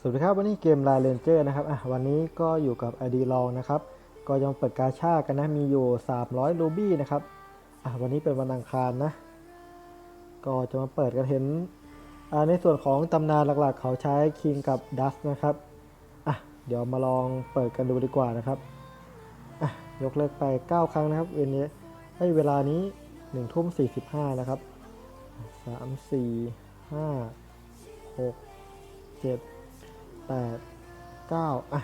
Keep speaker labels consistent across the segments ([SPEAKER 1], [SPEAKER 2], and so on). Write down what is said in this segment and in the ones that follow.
[SPEAKER 1] สวัสดีครับ วันนี้เกมลาเรนเจอร์นะครับอะวันนี้ก็อยู่กับ ID ลองนะครับ ก็ยังเปิดกาชากันนะ มีอยู่ 300 รูบี้นะครับอะวันนี้เป็นวันอังคารนะ ก็จะมาเปิดกันเห็นอ่าในส่วนของตำนานหลักๆ เขาใช้คิงกับดัสนะครับอะเดี๋ยวมาลองเปิดกันดูดีกว่านะครับอะยกเลิกไป 9 ครั้งนะครับเวลาให้เวลานี้1ทุ่ม45 นะครับ 3 4 5 6 7 แปดเก้าอะ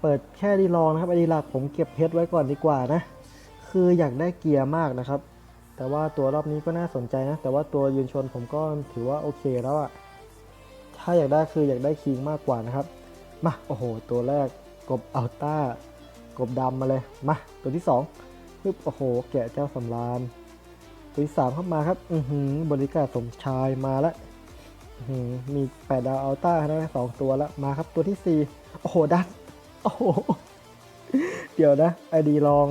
[SPEAKER 1] เปิดแค่ดีลองนะครับไอดีหลักผมเก็บเพชรไว้ก่อนดีกว่านะ คืออยากได้เกียร์มากนะครับ แต่ว่าตัวรอบนี้ก็น่าสนใจนะ แต่ว่าตัวยืนชนผมก็ถือว่าโอเคแล้วอะถ้าอยากได้คืออยากได้คิงมากกว่านะครับ มา โอ้โห ตัวแรกกบอัลต้ากบดำมาเลย มา ตัวที่สองปึ๊บโอ้โห แกะเจ้าสำราญตัวที่สามเข้ามาครับ อือหือบริการสมชายมาแล้ว มีแปดดาวอัลต้านะสองตัวแล้วมาครับตัวที่สี่โอ้โห ดันโอ้โห เดี๋ยวนะไอดีลอง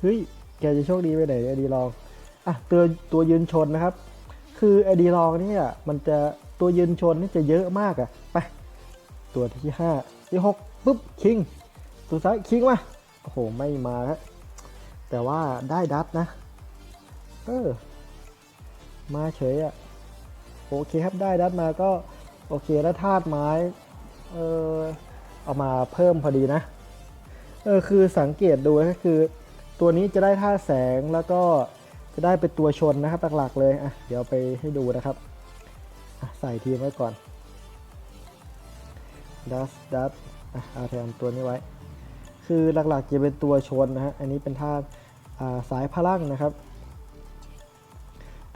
[SPEAKER 1] เฮ้ย แกจะโชคดีไปไหนไอดีลอง อะตัวตัวยืนชนนะครับ คือไอดีลองเนี่ย มันจะตัวยืนชนนี่จะเยอะมากอะไป ตัวที่ห้าที่หกปุ๊บ คิง ตัวซ้ายคิงมาโอ้โห ไม่มาครับแต่ว่าได้ดัตนะ เออ มาเฉยอะ โอเคครับได้ดัดมาก็โอเคแล้วธาตุไม้เออเอามาเพิ่มพอดีนะเออคือสังเกตดูก็คือ ตัวนี้จะได้ธาตุแสงแล้วก็จะได้เป็นตัวชนนะครับหลักๆเลยอะเดี๋ยวไปให้ดูนะครับใส่ทีมไว้ก่อนดัสดัสอะเอาแทนตัวนี้ไว้ คือหลักๆจะเป็นตัวชนนะฮะอันนี้เป็นธาตุสายพลังนะครับ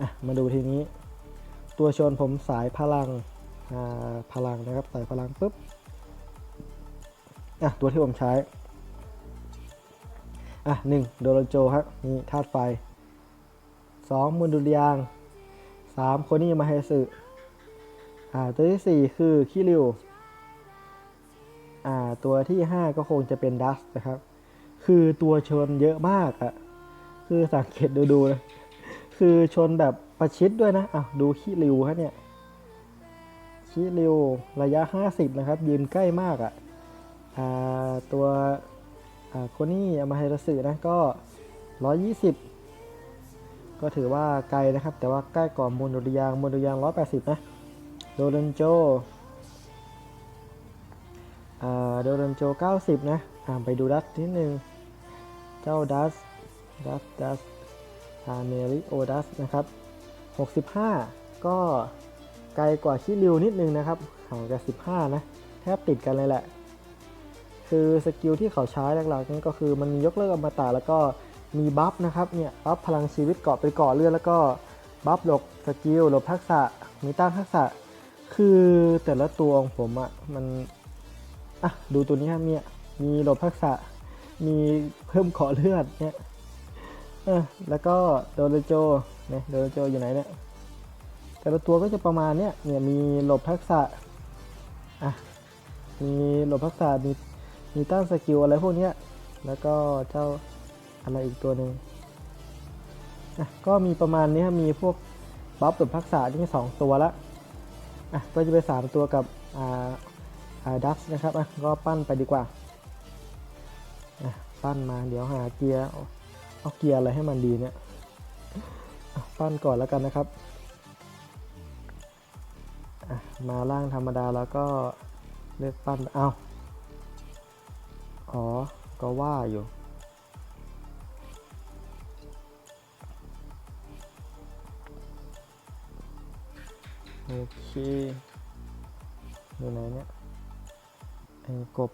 [SPEAKER 1] อะมาดูทีนี้ ตัวชนผมสายพลังอ่าพลังนะครับ สายพลังปุ๊บอะตัวที่ผมใช้ อะหนึ่งโดโรโจครับนี่ธาตุไฟสองมุนดุริยางสามโคนี่มาเฮสึอ่าตัวที่สี่คือคิริวอ่าตัวที่ห้าก็คงจะเป็นดัสนะครับ คือตัวชนเยอะมากอะคือสังเกตดูดูๆนะ คือชนแบบประชิดด้วยนะอะดูขี้ริวฮะเนี่ยขี้ริวระยะ 50 นะครับ ยืนใกล้มากอะ่ะอ่าตัวโคนี่อามาให้ระสือนะ ก็ 120 ก็ถือว่าไกลนะครับ แต่ว่าใกล้กว่ามูลดุริยางมูลดุริยาง 180 นะโดเรนโจอโดเรนโจ 90 นะไปดูดัสนิดนึง เจ้าดัสดัสดัส อาเมริโอดัสนะครับ 65 ก็ไกลกว่าชิริวนิดนึงนะครับห่างกัน 15 นะ แทบติดกันเลยแหละ คือสกิลที่เขาใช้หลักๆนี่นก็คือมันมียกเลิกอมตะแล้วก็มีบัฟนะครับเนี่ยบัฟพลังชีวิตเกาะไปเกาะเลือดแล้วก็บัฟหลบสกิลหลบทักษะมีต้านทักษะ คือแต่ละตัวของผมอะ่ะมันอะดูตัวนี้ครับเนี่ยมีหลบทักษะมีเพิ่มเกาะเลือดเนี่ย เออแล้วก็โดโรโจเนี่ยโดโรโจอยู่ไหนเนี่ยแต่ละตัวก็จะประมาณเนี้ยเนี่ยมีหลบทักษะอะมีหลบทักษะมีมีต้านสกิลอะไรพวกเนี้ยแล้วก็เจ้าอะไรอีกตัวหนึ่งอะก็มีประมาณนี้มีพวกบัฟหลบทักษะนี่สองตัวละอะก็จะไปสามตัวกับอ่าอ่าดัสนะครับอะก็ปั้นไปดีกว่าอะปั้นมาเดี๋ยวหาเกียร์ เอาเกียร์อะไรให้มันดีเนี่ยปั้นก่อนแล้วกันนะครับ มาล่างธรรมดาแล้วก็เลือกปั้นเอาอ๋อ ก็ว่าอยู่ โอเคอยู่ไหนเนี่ยไอ้กบ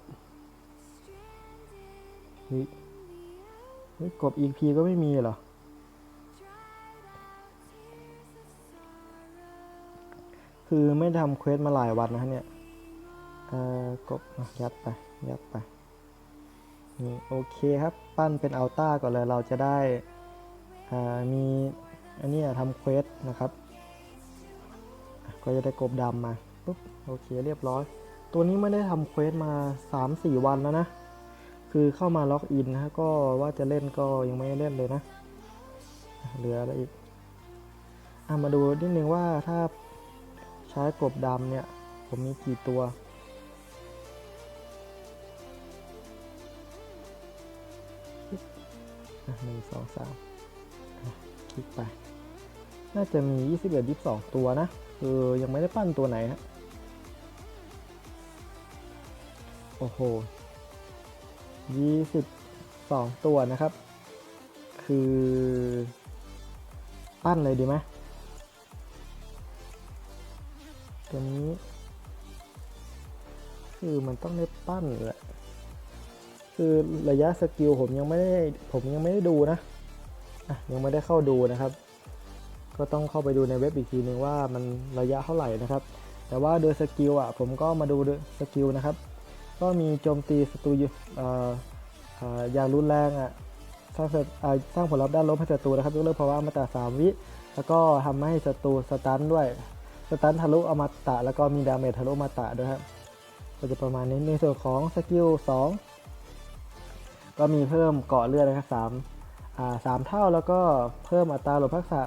[SPEAKER 1] เฮ้ยเฮ้ยกบ EP ก็ไม่มีเหรอ คือไม่ทำเควสมาหลายวันนะฮะเนี่ย เอ่อกบยัดไป ยัดไป นี่โอเคครับ ปั้นเป็นอัลต้าก่อนเลยเราจะได้อ่ามีอันนี้ทำเควสนะครับ ก็จะได้กบดำมาปุ๊บโอเคเรียบร้อย ตัวนี้ไม่ได้ทำเควสมา 3-4 วันแล้วนะ คือเข้ามาล็อกอินนะก็ว่าจะเล่นก็ยังไม่เล่นเลยนะ เหลืออะไรอีกอ่มาดูนิดนึงว่าถ้าใช้กบดำเนี่ย ผมมีกี่ตัวหนึ่งสองสามคลิกไป น่าจะมี 21 22 ตัวนะ คือยังไม่ได้ปั้นตัวไหนฮะ โอ้โห ยี่สิบสองตัวนะครับ คือปั้นเลยดีไหมตัวนี้ คือมันต้องได้ปั้นแหละคือระยะสกิลผมยังไม่ได้ผมยังไม่ได้ดูนะอะยังไม่ได้เข้าดูนะครับ ก็ต้องเข้าไปดูในเว็บอีกทีนึงว่ามันระยะเท่าไหร่นะครับ แต่ว่าโดยสกิลอะผมก็มาดูสกิลนะครับ ก็มีโจมตีศัตรูอย่างรุนแรงอะสร้างเสร็จสร้างผลลัพธ์ด้านลบให้ศัตรูนะครับยกเลิกภาวะอมตราสามวิ แล้วก็ทำให้ศัตรูสตันด้วยสตันทะลุอมตะ แล้วก็มีดาเมจทะลุอมตะด้วยครับก็จะประมาณนี้ในส่วนของสกิล2ก็มีเพิ่มเกาะเลือดนะครับ3อ่าสามเท่าแล้วก็เพิ่มอัตราหลบทักษะ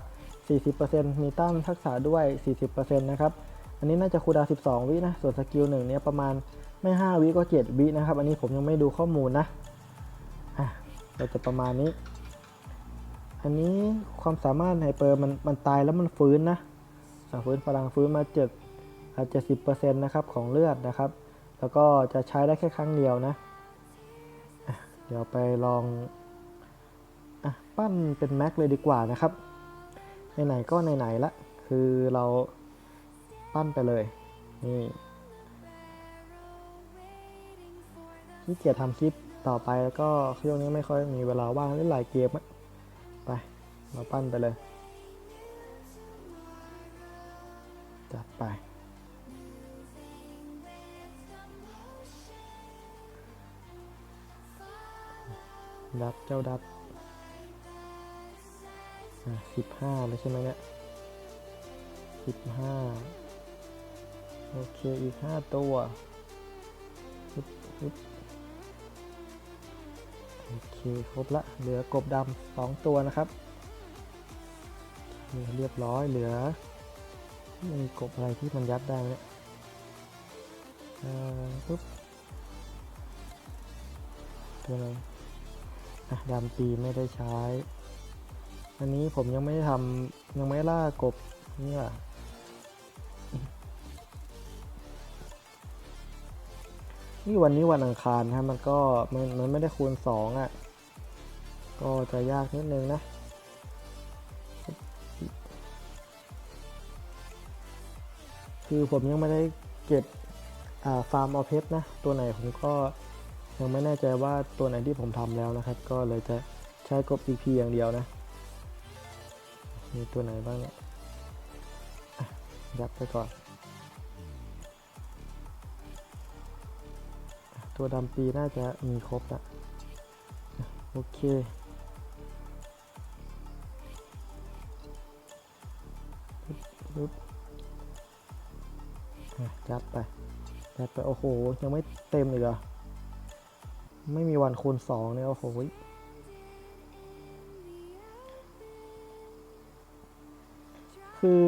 [SPEAKER 1] 40%มีต้านทักษะด้วย 40%นะครับ อันนี้น่าจะคูดาว12 วินะ ส่วนสกิลหนึ่งเนี่ยประมาณ ไม่ 5 วิก็ 7 วินะครับ อันนี้ผมยังไม่ดูข้อมูลนะอะก็จะประมาณนี้ อันนี้ความสามารถไฮเปอร์มันมันตายแล้วมันฟื้นนะฟื้นพลังฟื้นมาเจ็ดอาจจะสิบเปอร์เซ็นต์นะครับของเลือดนะครับ แล้วก็จะใช้ได้แค่ครั้งเดียวนะอะเดี๋ยวไปลองอะปั้นเป็นแม็กเลยดีกว่านะครับ ไหนๆก็ไหนๆละ คือเราปั้นไปเลย นี่ ขี้เกียจทำคลิปต่อไปแล้วก็ช่วงนี้ไม่ค่อยมีเวลาว่างเล่นหลายเกมไปมาปั้นไปเลย จัดไป ดับเจ้าดับสิบห้าเลยใช่ไหมเนี่ยสิบห้าโอเค อีกห้าตัวปึ๊บปึ๊บ โอเคครบละเหลือกบดำสองตัวนะครับเรียบร้อยเหลือมีกบอะไรที่มันยัดได้เนี่ยปึ๊บตัวอะไรอะดำปีไม่ได้ใช้ อันนี้ผมยังไม่ได้ทำยังไม่ล่ากบนี่ว่ะ นี่วันนี้วันอังคารครับมันก็มันมันไม่ได้คูณสองอะ ก็จะยากนิดนึงนะ คือผมยังไม่ได้เก็บฟาร์มเอาเพชรนะ ตัวไหนผมก็ยังไม่แน่ใจว่าตัวไหนที่ผมทำแล้วนะครับ ก็เลยจะใช้กบ EP อย่างเดียวนะ มีตัวไหนบ้างเนี่ยยัดไปก่อน ตัวดำปีน่าจะมีครบละอะโอเค ปึ๊บจัดไปยัดไป โอ้โห ยังไม่เต็มอีกเหรอ ไม่มีวันคูณสองเนี่ย โอ้โหคือ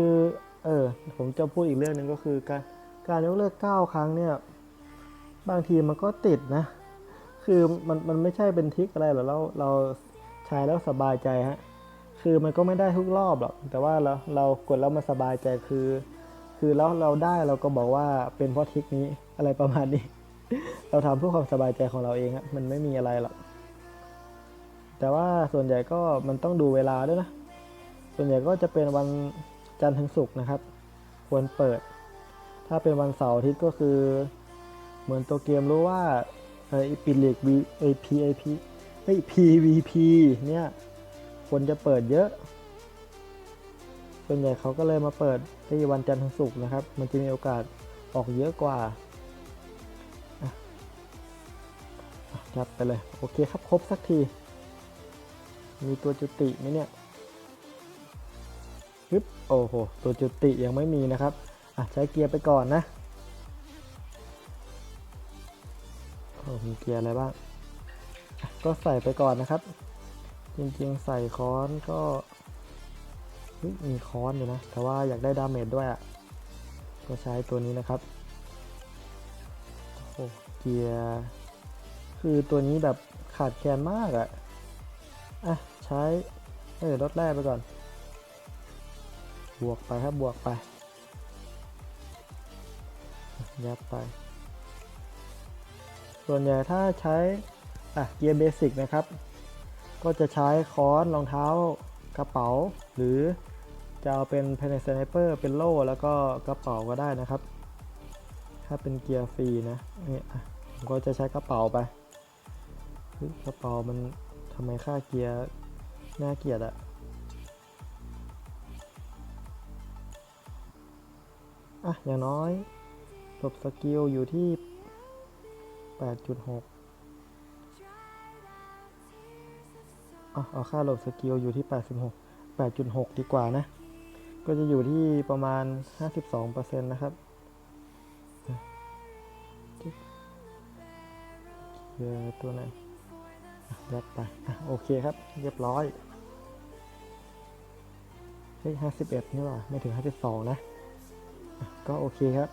[SPEAKER 1] เออ ผมจะพูดอีกเรื่องหนึ่งก็คือการการยกเลิก9ครั้งเนี่ย บางทีมันก็ติดนะ คือมันมันไม่ใช่เป็นทิกอะไรหรอกเราเราใช้แล้วสบายใจฮะ คือมันก็ไม่ได้ทุกรอบหรอก แต่ว่าเราเรากดแล้วมันสบายใจคือ คือแล้วเราได้เราก็บอกว่าเป็นเพราะทิกนี้อะไรประมาณนี้ เราทำเพื่อความสบายใจของเราเองอะมันไม่มีอะไรหรอก แต่ว่าส่วนใหญ่ก็มันต้องดูเวลาด้วยนะ ส่วนใหญ่ก็จะเป็นวันจันทร์ถึงศุกร์นะครับ ควรเปิด ถ้าเป็นวันเสาร์อาทิตย์ก็คือ เหมือนตัวเกมรู้ว่าเอปิดลีก V เอ PAP เฮ้ย PVP เนี่ยคนจะเปิดเยอะส่วนใหญ่เขาก็เลยมาเปิดที่วันจันทร์ถึงศุกร์นะครับ มันจะมีโอกาสออกเยอะกว่าจัดไปเลย โอเคครับ ครบสักที มีตัวจุติไหมเนี่ยฮึบโอ้โห ตัวจุติยังไม่มีนะครับ อะ ใช้เกียร์ไปก่อนนะ มีเกียร์อะไรบ้าง ก็ใส่ไปก่อนนะครับ จริงๆใส่ค้อนก็มีค้อนอยู่นะ แต่ว่าอยากได้ดาเมจด้วยอะ ก็ใช้ตัวนี้นะครับโอ้เกียร์ คือตัวนี้แบบขาดแคลนมากอะ่ะ อะ ใช้เออลดแร่ไปก่อน บวกไปครับบวกไป ยัดไป ส่วนใหญ่ถ้าใช้อะเกียร์เบสิกนะครับ ก็จะใช้ค้อนรองเท้ากระเป๋า หรือจะเอาเป็นเพนสไนเปอร์เป็นโล่แล้วก็กระเป๋าก็ได้นะครับ ถ้าเป็นเกียร์ฟรีนะนี่ผมก็จะใช้กระเป๋าไปกระเป๋ามันทำไมค่าเกียร์น่าเกลียดอะอะอย่างน้อยหลบสกิลอยู่ที่ 8.6อะเอาค่าหลบสกิลอยู่ที่ 86 8.6 ดีกว่านะ ก็จะอยู่ที่ประมาณ 52%นะครับเจอตัวไหนยัดไปโอเคครับ เรียบร้อยเฮ้ย51นี่ว่าไม่ถึง52นะอะก็โอเคครับ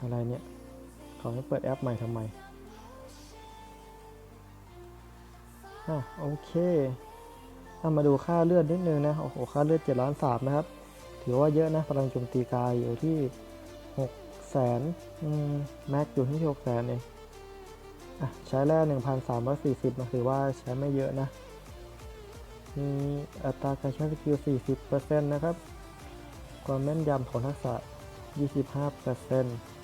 [SPEAKER 1] อะไรเนี่ย ขอให้เปิดแอปใหม่ทำไมอะโอเคเอามาดูค่าเลือดนิดนึงนะ โอ้โห ค่าเลือด7ล้านสามนะครับ ถือว่าเยอะนะ พลังโจมตีกายอยู่ที่6แสนแม็กอยู่ที่6แสนเองอะ ใช้แร่1,340นะถือว่าใช้ไม่เยอะนะ มีอัตราการใช้สกิล40%นะครับ ความแม่นยำของทักษะ25%อะ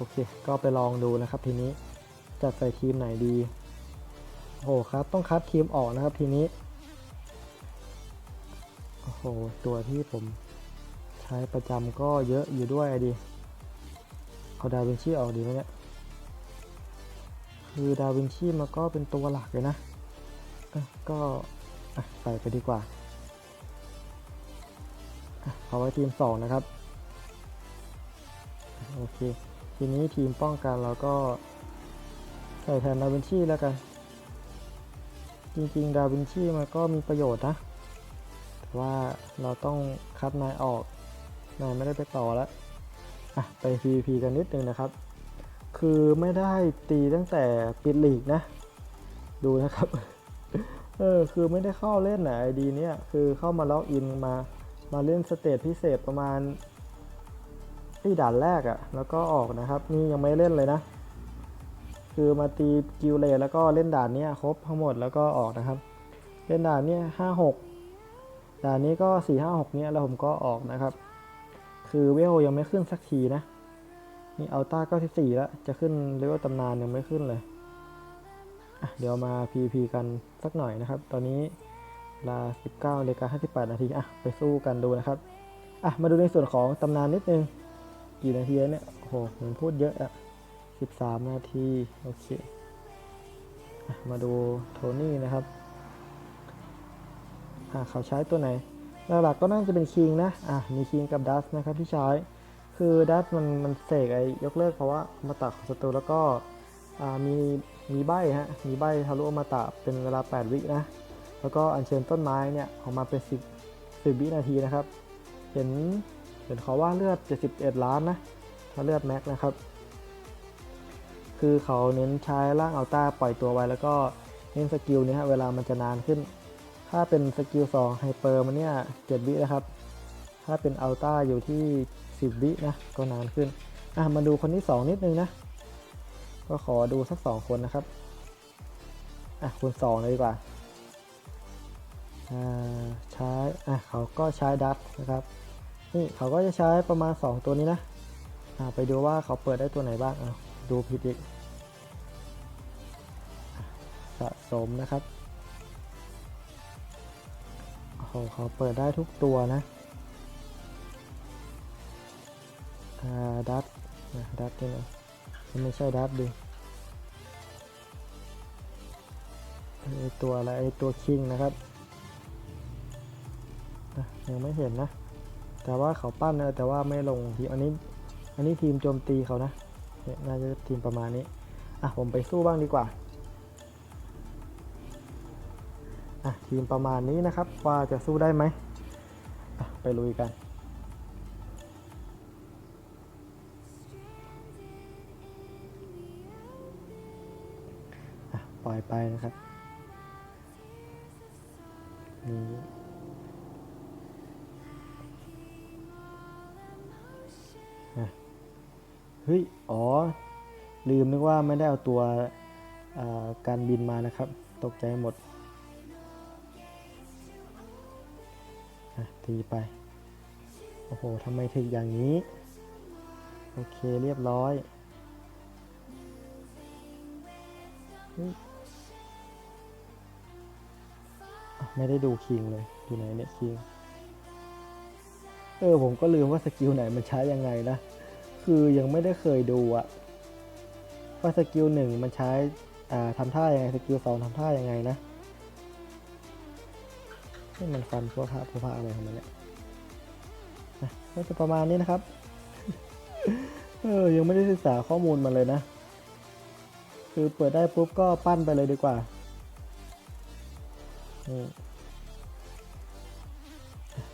[SPEAKER 1] โอเค ก็ไปลองดูนะครับทีนี้จัดใส่ทีมไหนดีโอ้โหครับต้องคัดทีมออกนะครับทีนี้โอ้โหตัวที่ผมใช้ประจำก็เยอะอยู่ด้วยอะดิเอาดาวินชีออกดีไหมเนี่ยคือดาวินชีมันก็เป็นตัวหลักเลยนะก็ใส่ไปดีกว่าเอาไว้ทีม 2 นะครับ โอเค ทีนี้ทีมป้องกันเราก็ใส่แทนดาวินชีแล้วกัน จริงๆ ดาวินชีมันก็มีประโยชน์นะ แต่ว่าเราต้องคัดนายออก นายไม่ได้ไปต่อแล้วอะไป PVP กันนิดนึงนะครับ คือไม่ได้ตีตั้งแต่ปิดลีกนะ ดูนะครับ เออ คือไม่ได้เข้าเล่นไหนะไอดีเนี้ยคือเข้ามาล็อกอินมา มาเล่นสเตจพิเศษประมาณ ที่ด่านแรกอะ่ะ แล้วก็ออกนะครับ นี่ยังไม่เล่นเลยนะ คือมาตีกิลเลแล้วก็เล่นด่านนี้ครบทั้งหมดแล้วก็ออกนะครับ เล่นด่านนี้ห้าหกด่านนี้ก็สี่ห้าหกเนี้ยแล้วผมก็ออกนะครับ คือเวลยังไม่ขึ้นสักทีนะ นี่อัลต้าเก้าที่สี่แล้วจะขึ้นเลเวลตำนานยังไม่ขึ้นเลยเดี๋ยวมา PVP กันสักหน่อยนะครับ ตอนนี้เวลา 19นาฬิกา58 นาที อะ ไปสู้กันดูนะครับ อะ มาดูในส่วนของตำนานนิดนึง กี่นาทีแล้วเนี่ยโหผมพูดเยอะอะ13นาที โอเค มาดูโทนี่นะครับอะเขาใช้ตัวไหน หลักๆก็น่าจะเป็นคิงนะ อะ มีคิงกับดัสนะครับที่ใช้ คือดัสมันมันเสกไอ้ยกเลิกเพราะว่ามาตะของศัตรูแล้วก็อ่ามีมีใบฮะ มีใบทะลุอมตะเป็นเวลา 8 วินะ แล้วก็อัญเชิญต้นไม้เนี่ยออกมาเป็น 10 10วินาทีนะครับ เห็น ห็นเขาว่าเลือด 71 ล้านนะถ้าเลือดแม็กนะครับ คือเขาเน้นใช้ร่างอัลต้าปล่อยตัวไว้ แล้วก็เน้นสกิลนี้ฮะเวลามันจะนานขึ้น ถ้าเป็นสกิล2ไฮเปอร์มันเนี่ย7วินะครับ ถ้าเป็นอัลต้าอยู่ที่ 10 วินะก็นานขึ้นอะมาดูคนที่ 2 นิดนึงนะ ก็ขอดูสัก 2 คนนะครับอะคุณ2เลยดีกว่าอ่าใช้อะเขาก็ใช้ดัตนะครับ นี่เขาก็จะใช้ประมาณ 2 ตัวนี้นะไปดูว่าเขาเปิดได้ตัวไหนบ้างอะดูผิดอีกสะสมนะครับโอ้โหเขาเปิดได้ทุกตัวนะดัตนะดัตนี่นไม่ใช่ดัตดิไอตัวอะไรไอตัวคิงนะครับยังไม่เห็นนะ แต่ว่าเขาปั้นนะแต่ว่าไม่ลงทีมอันนี้ อันนี้ทีมโจมตีเขานะเนี่ยน่าจะทีมประมาณนี้อะผมไปสู้บ้างดีกว่าอะทีมประมาณนี้นะครับว่าจะสู้ได้ไหมอะไปลุยกันอะปล่อยไปนะครับ เฮ้ย อ๋อ ลืมนึกว่าไม่ได้เอาตัวการบินมานะครับ ตกใจหมดตีไป โอ้โหทำไมถึงอย่างนี้ โอเคเรียบร้อยไม่ได้ดูคิงเลย อยู่ไหนเนี่ยคิง เออ ผมก็ลืมว่าสกิลไหนมันใช้ยังไงนะ คือยังไม่ได้เคยดูอะว่าสกิลหนึ่งมันใช้อ่าทำท่ายังไงสกิลสองทำท่ายังไงนะนี่มันฟันพวกพระพวกพระอะไรของมันเนี่ยนะก็จะประมาณนี้นะครับ เออ ยังไม่ได้ศึกษาข้อมูลมันเลยนะ คือเปิดได้ปุ๊บก็ปั้นไปเลยดีกว่า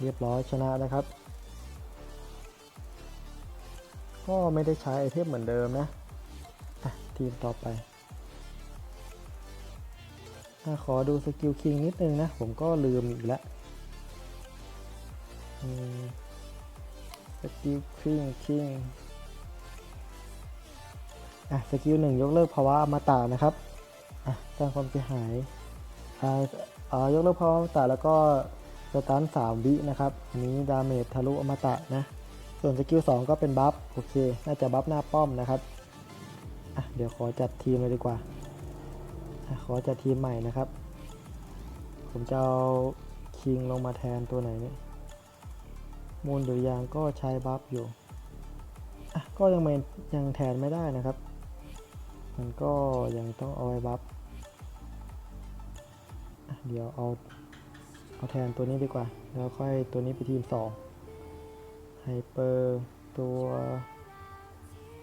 [SPEAKER 1] เรียบร้อยชนะนะครับ ก็ไม่ได้ใช้ไอเทมเหมือนเดิมนะทีมต่อไปอขอดูสกิลคิงนิดนึงนะ ผมก็ลืมอีกแล้วสกิลคิงคิงอะสกิลหนึ่งยกเลิกภาวะอมตะนะครับอะสร้างความเสียหายอ่าอ่ายกเลิกภาวะอมตะแล้วก็สตันสามวินะครับ อันนี้ดาเมจทะลุอมตะนะ ส่วนสกิล2ก็เป็นบัฟโอเค น่าจะบัฟหน้าป้อมนะครับอะเดี๋ยวขอจัดทีมเลยดีกว่าอขอจัดทีมใหม่นะครับ ผมจะเอาคิงลงมาแทนตัวไหนเนี่ยมูลหรือยางก็ใช้บัฟอยู่อะก็ยังไม่ยังแทนไม่ได้นะครับ มันก็ยังต้องเอาไว้บัฟเดี๋ยวเอาเอาแทนตัวนี้ดีกว่า แล้วค่อยตัวนี้ไปทีม2 ไฮเปอร์ตัว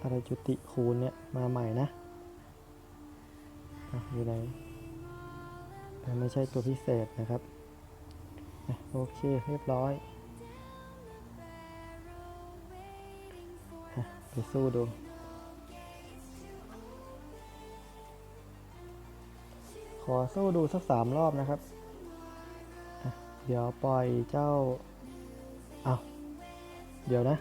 [SPEAKER 1] อะไรจุติคูณเนี่ยมาใหม่นะอะอยู่ไหนไม่ใช่ตัวพิเศษนะครับโอเคเรียบร้อยอะไปสู้ดูขอสู้ดูสักสามรอบนะครับ เดี๋ยวปล่อยเจ้า เอา เดี๋ยวนะ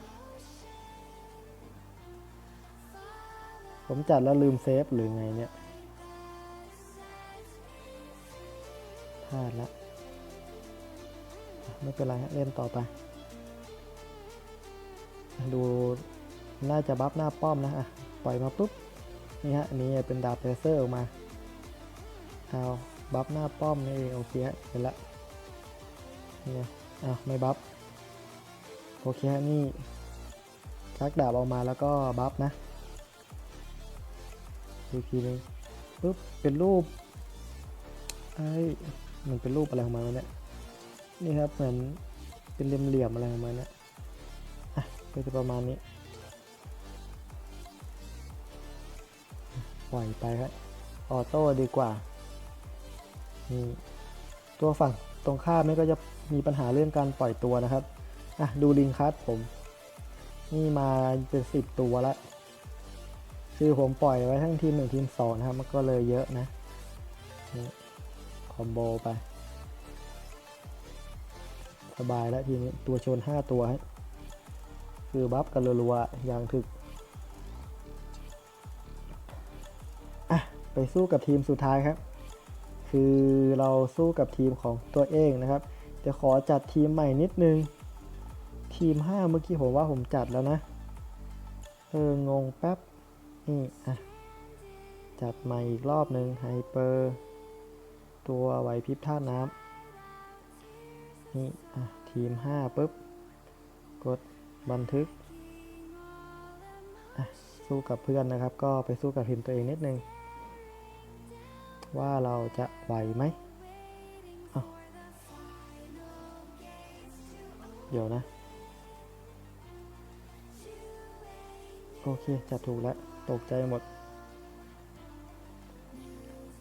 [SPEAKER 1] ผมจัดแล้วลืมเซฟหรือไงเนี่ยพลาดละไม่เป็นไรฮะเล่นต่อไป ดูน่าจะบัฟหน้าป้อมนะอะปล่อยมาปุ๊บ นี่ฮะนนี้เป็นดาบเลเซอร์ออกมาเอาบัฟหน้าป้อมนี่เองโอเคฮะเป็นละเนี่ไงอ้าวไม่บัฟ โอเคฮะนี่ชักดาบออกมาแล้วก็บัฟนะอีกทีนึงปุ๊บเป็นรูปไอ้มันเป็นรูปอะไรของมันเนี่ยนี่ครับเหมือนเป็นเหลี่ยมๆอะไรของมันเนี่ยอะก็จะประมาณนี้ปล่อยไปครับออโต้ดีกว่านี่ตัวฝั่งตรงข้ามนี่ก็จะมีปัญหาเรื่องการปล่อยตัวนะครับ อะ ดูลิงคัสผม นี่มาเป็นสิบตัวละคือผมปล่อยไว้ทั้งทีมหนึ่งทีมสองนะครับ มันก็เลยเยอะนะนี่คอมโบไป สบายแล้วทีนี้ตัวชนห้าตัวฮะคือบัฟกันรัวๆอย่างถึกอะไปสู้กับทีมสุดท้ายครับ คือเราสู้กับทีมของตัวเองนะครับ จะขอจัดทีมใหม่นิดนึง ทีม 5 เมื่อกี้ผมว่าผมจัดแล้วนะ เออ งงแป๊บ นี่ อะ จัดใหม่อีกรอบหนึ่งไฮเปอร์ ตัวไหวพริบท่าน้ำนี่ อะ ทีม 5ปุ๊บ กดบันทึก อะ สู้กับเพื่อนนะครับ ก็ไปสู้กับทีมตัวเองนิดนึง ว่าเราจะไหวไหมเอาเดี๋ยวนะ โอเคจัดถูกแล้ว ตกใจหมด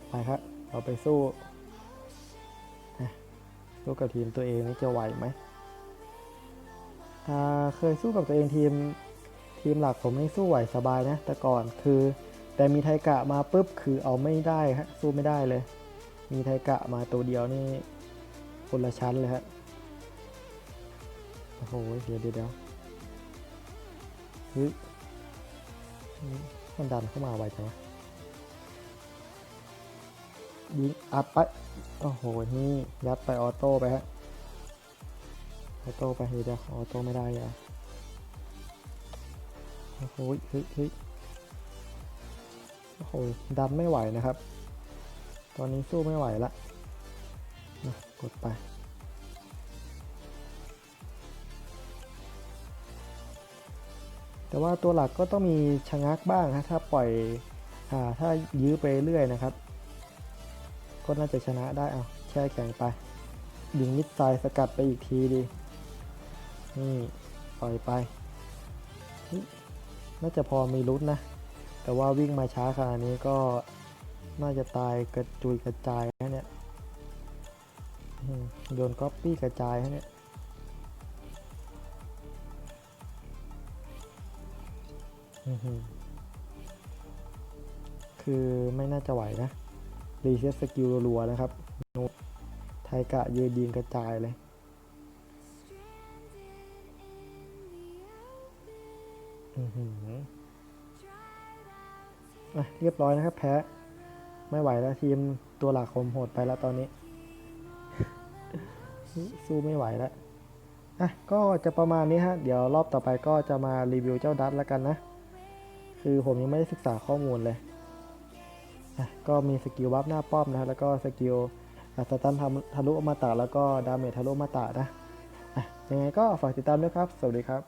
[SPEAKER 1] ไปครับเราไปสู้อะสู้กับทีมตัวเองนี่จะไหวไหมเคยสู้กับตัวเองทีมทีมหลักผมนี่สู้ไหวสบายนะ แต่ก่อนคือ แต่มีไทกะมาปุ๊บคือเอาไม่ได้ฮะสู้ไม่ได้เลย มีไทกะมาตัวเดียวนี่คนละชั้นเลยฮะโอ้โหเดี๋ยวเดี๋ยวเฮ้ย มันดันเข้ามาไวจังวะยิงอัดไป โอ้โห นี่ ยัดไปออโต้ไปฮะ ออโต้ไปเดี๋ยออโต้ไม่ได้อะโอ้โหเฮ้ยเฮ้ยโอ้โหดันไม่ไหวนะครับ ตอนนี้สู้ไม่ไหวละ กดไป แต่ว่าตัวหลักก็ต้องมีชะงักบ้างนะถ้าปล่อยอ่าถ้ายื้อไปเรื่อยนะครับ ก็น่าจะชนะได้เอาแช่แข็งไปดึงมิดไซสกัดไปอีกทีดีนี่ปล่อยไป น่าจะพอมีลุ้นนะ แต่ว่าวิ่งมาช้าขนาดนี้ก็น่าจะตายกระจุยกระจายนะเนี่ยโยนก๊อปปี้กระจายฮะเนี่ย คือไม่น่าจะไหวนะ รีเซ็ตสกิลรัวๆนะครับโนไทกะยืนยิงกระจายเลยอือหืออะเรียบร้อยนะครับ แพ้ ไม่ไหวแล้วทีมตัวหลักผมโหดไปแล้วตอนนี้ สู้ไม่ไหวแล้วอะก็จะประมาณนี้ฮะ เดี๋ยวรอบต่อไปก็จะมารีวิวเจ้าดัตแล้วกันนะ คือผมยังไม่ได้ศึกษาข้อมูลเลย ก็มีสกิลวับหน้าป้อมนะแล้วก็สกิลอะสตันทำทะลุอมตะแล้วก็ดาเมจทะลุอมตะนะยังไงก็ฝากติดตามด้วยครับ สวัสดีครับ